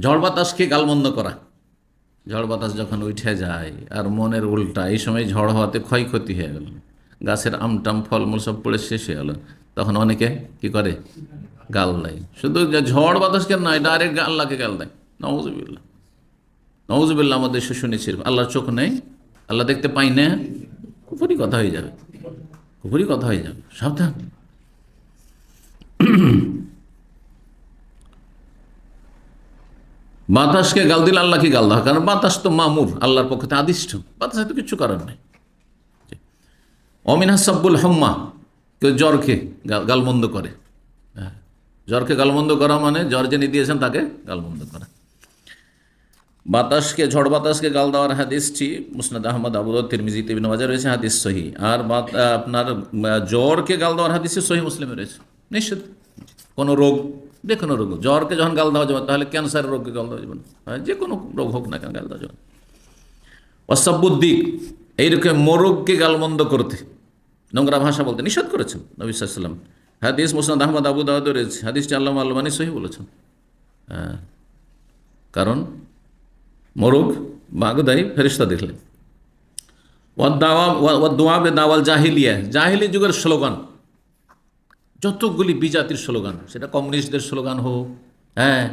ঝড় বাতাসকে গালমন্দ করা। ঝড় বাতাস যখন উঠে যায় আর মনের উল্টা, এই সময় ঝড় হওয়াতে ক্ষয়ক্ষতি হয়ে গেল। গাছের আমটাম ফলমূল সব পড়ে শেষ হয়ে গেল। তখন অনেকে কি করে? গাল দেয়। শুধু ঝড় বাতাসকে নয়, ডাইরেক্ট আল্লাহকে গাল দেয়। নওয়াজবিল্লা নওয়াজবিল্লা আমাদের দেশে শুনেছি আল্লাহর চোখ নেই। আল্লাহ দেখতে পাই না। কুপুরি কথা হয়ে যাবে। কুপুরি কথা হয়ে যাবে। সাবধান। বাতাসকে গাল দিলে আল্লাহকে গাল দেওয়া কারণ বাতাস তো মামুর, আল্লাহর পক্ষ আদিষ্ট। বাতাসে তো কিছু করার নেই। অমিন হাসাব্বুল হম্মা, কেউ জ্বরকে গাল- গালমন্দ করে। হ্যাঁ। জ্বরকে গালমন্দ করা মানে জ্বর যিনি দিয়েছেন তাকে গালমন্দ করা। বাতাসকে, ঝড় বাতাসকে গাল দেওয়ার হাদিসটি মুসনাদ আহমদ আবুদ তিরমিজি, তিবিন বাজার রয়েছে, হাদিস সহি। আর আপনার জ্বরকে গাল দেওয়ার হাদিসে সহি মুসলিমে রয়েছে। নিশ্চিত। কোনো রোগ যে কোনো রোগ জ্বরকে যখন গাল দেওয়া যাবে তাহলে ক্যান্সারের রোগকে গাল দেওয়া যাবে না। হ্যাঁ, যে কোনো রোগ হোক না কেন গাল দেওয়া যাবে। অসাবুদ্দিক এইরকম মোরগকে গালমন্দ করতে। নোংরা ভাষা বলতে নিষেধ করেছেন নবী সাল্লাম হাদিস মুসনাদ আহমদ আবু দাউদ হাদিসটি আল্লাহ আল্লামানি সহি বলেছেন। হ্যাঁ কারণ মোরগ বাগদাই ফেরিস্তা দেখলেন। ও দাওয়া ও দোয়াবে দাওয়াল জাহিলিয়া জাহিলি যুগের স্লোগান। যতগুলি বিজাতির স্লোগান, সেটা কমিউনিস্টদের স্লোগান হোক হ্যাঁ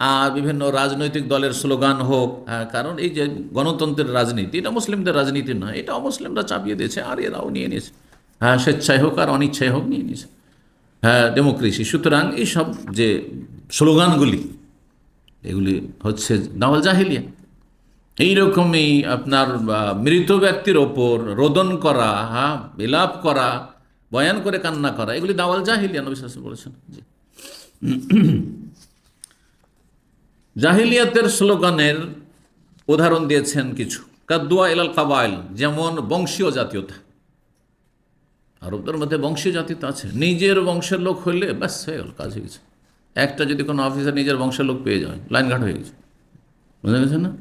আর বিভিন্ন রাজনৈতিক দলের স্লোগান হোক হ্যাঁ কারণ এই যে গণতন্ত্রের রাজনীতি, এটা মুসলিমদের রাজনীতি নয়, এটা অমুসলিমরা চাপিয়ে দিয়েছে আর এরাও নিয়ে নিয়েছে। হ্যাঁ স্বেচ্ছায় হোক আর অনিচ্ছায় হোক নিয়ে নিয়েছে। হ্যাঁ ডেমোক্রেসি সুতরাং এইসব যে স্লোগানগুলি, এগুলি হচ্ছে দাওয়াল জাহিলিয়া। এইরকমই আপনার মৃত ব্যক্তির ওপর রোদন করা হ্যাঁ বিলাপ করা বয়ান করে কান্না করা, এগুলি দাওয়াল জাহিলিয়া, নবী আলাইহি বলেছেন। জি। জাহিলিয়াতের স্লোগানের উদাহরণ দিয়েছেন কিছু। কাদুয়া এলাল কাবাইল, যেমন বংশীয় জাতীয়তা। আরবদের মধ্যে বংশীয় জাতীয়তা আছে। নিজের বংশের লোক হইলে ব্যাস, হয়ে গেল, কাজ হয়ে গেছে। একটা যদি কোনো অফিসার নিজের বংশের লোক পেয়ে যায় লাইনঘাট হয়ে গেছে। বুঝতে গেছেন না।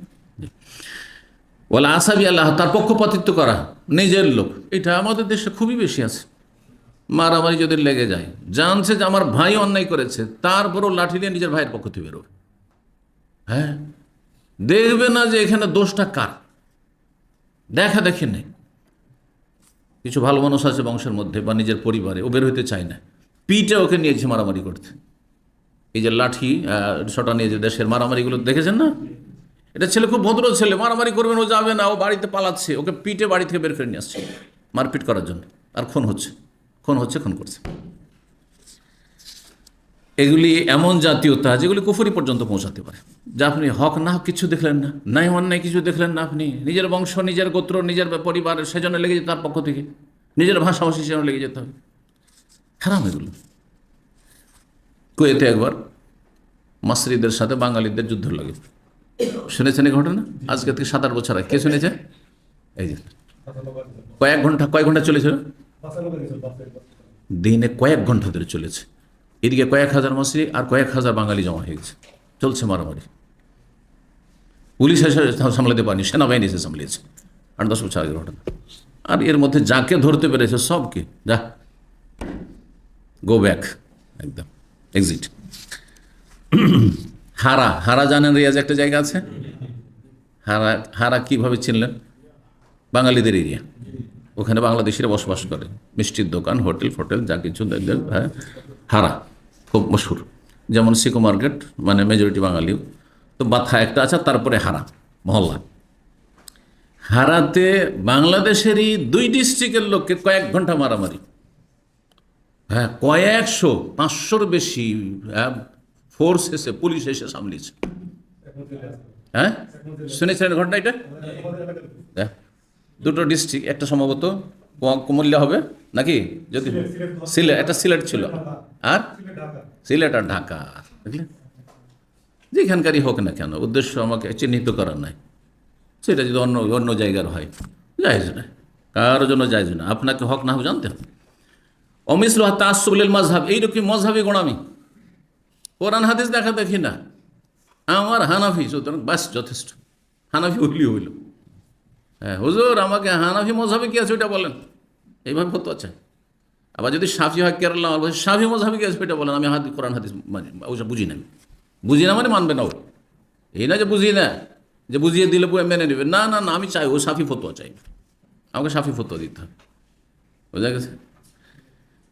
বলে আসাবি আল্লাহ, তার পক্ষপাতিত্ব করা, নিজের লোক। এটা আমাদের দেশে খুবই বেশি আছে। মারামারি যদি লেগে যায়, জানছে যে আমার ভাই অন্যায় করেছে, তারপরও লাঠি দিয়ে নিজের ভাইয়ের পক্ষ থেকে বেরোবে। হ্যাঁ? দেখবে না যে এখানে দোষটা কার? দেখা দেখে নেই কিছু ভালো মানুষ আছে বংশের মধ্যে বা নিজের পরিবারে, ও বের হইতে চায় না। পিঠে ওকে নিয়েছে মারামারি করতে। এই যে লাঠি ছটা নিয়ে যে দেশের মারামারিগুলো দেখেছেন না? এটা ছেলে খুব ভদ্র ছেলে, মারামারি করবেন ও যাবে না, ও বাড়িতে পালাচ্ছে, ওকে পিঠে বাড়ি থেকে বের করে নিয়ে আসছে। মারপিট করার জন্য, আর খুন হচ্ছে। খুন হচ্ছে, খুন করছে। এগুলি এমন জাতীয়তা যেগুলি কুফরি পর্যন্ত পৌঁছাতে পারে। যা আপনি হক না হক কিছু দেখলেন না নাই অন্যায় কিছু দেখলেন না আপনি। নিজের বংশ, নিজের গোত্র, নিজের পরিবার, সেজন্য লেগে যেতে তার পক্ষ থেকে। নিজের ভাষাভাষী সেজন্য লেগে যেতে হবে খারাপ এগুলো। কুয়েতে একবার মাসরিদের সাথে বাঙালিদের যুদ্ধ লাগে। শুনেছেন এই ঘটনা? আজকে থেকে সাত আট বছর আগে। কে শুনেছে? এই যে। কয়েক ঘণ্টা কয়েক ঘণ্টা চলেছিল? দিনে কয়েক ঘণ্টা ধরে চলেছে। এদিকে কয়েক হাজার মাসরি আর কয়েক হাজার বাঙালি জমা হয়ে গেছে। চলছে মারামারি। পুলিশ এসে সামলাতে পারেনি, সেনাবাহিনী এসে সামলিয়েছে। আট দশ বছর আগের ঘটনা। আর এর মধ্যে যাকে ধরতে পেরেছে সবকে, যা গো ব্যাক একদম এক্সিট হারা হারা জানেন রিয়াজ একটা জায়গা আছে? হারা হারা কীভাবে চিনলেন? বাঙালিদের এরিয়া ওখানে বাংলাদেশিরা বসবাস করে। মিষ্টির দোকান হোটেল ফোটেল যা কিছু দেখবেন, হ্যাঁ হারা খুব মশহুর। যেমন সিকো মার্কেট মানে মেজরিটি বাঙালিও। তো বাথা একটা আছে তারপরে হারা মহল্লা। হারাতে বাংলাদেশেরই দুই ডিস্ট্রিক্টের লোককে কয়েক ঘণ্টা মারামারি। হ্যাঁ কয়েকশো পাঁচশোর বেশি ফোর্স এসে পুলিশ এসে সামলিয়েছে। হ্যাঁ শুনেছেন ঘটনা এটা? হ্যাঁ। দুটো ডিস্ট্রিক্ট একটা সম্ভবত কুমিল্লা হবে নাকি? যদি সিলেট একটা সিলেট ছিল। আর? সিলেট আর ঢাকা। বুঝলেন যেখানকারই হোক না কেন উদ্দেশ্য আমাকে চিহ্নিত করার নাই। সেটা যদি অন্য অন্য জায়গার হয় যাইজ না কারোর জন্য যাইজ না। আপনাকে হক না হোক জানতে হবে। অমিসল তাসুবুল মজহাব এইরকম মজহাবি গোড়ামি কোরআন হাদিস দেখা দেখি না। আমার হানাফি সুতরাং বাস যথেষ্ট। হানাফি হইলি হইল। হ্যাঁ হুজুর, আমাকে হানাফি মজাবে কি আছে ওইটা বলেন। এইভাবে হতো আছে আবার যদি সাফি হয় কেরালা আমার সাফি মজাবে কি আছে ওইটা বলেন। আমি হাদি কোরআন, হাদিস মানি, ওইসব বুঝি না বুঝি না মানে মানবে না ও। এই না যে বুঝি না, যে বুঝিয়ে দিলে মেনে নেবে। না না না, আমি চাই, ও সাফি ফতোয়া চাই। আমাকে সাফি ফতোয়া দিতে হবে। বোঝা গেছে?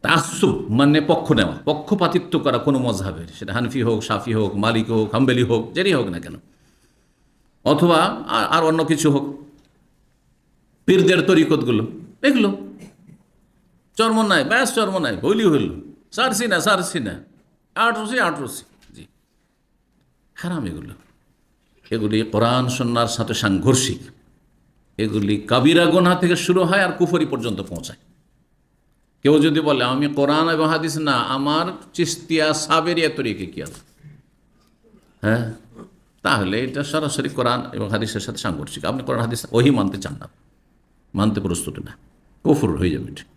তাসুব মানে পক্ষ নেওয়া। পক্ষপাতিত্ব করা কোনো মজহাবের। সেটা হানফি হোক সাফি হোক, মালিক হোক, হাম্বেলি হোক, যেরই হোক না কেন। অথবা আর অন্য কিছু হোক। পীরদের তরিকতগুলো। এগুলো। চর্ম নাই, ব্যাস চর্ম নাই হইলি হইল। সারসি না সারসি না। আটরসি আটরসি জি। হারাম এগুলো। এগুলি কোরআন সন্ন্যার সাথে সাংঘর্ষিক। এগুলি কাবিরা গোনা থেকে শুরু হয় আর কুফরি পর্যন্ত পৌঁছায়। কেউ যদি বলে, আমি কোরআন এবং হাদিস না, আমার চিস্তিয়া সাবেরিয়া তরিকে কি আছে? হ্যাঁ? তাহলে এটা সরাসরি কোরআন এবং হাদিসের সাথে সাংঘর্ষিক। আপনি কোরআন, হাদিস ওহি মানতে চান না। মানতে প্রস্তুত না। কফুর হয়ে যাবে এটা।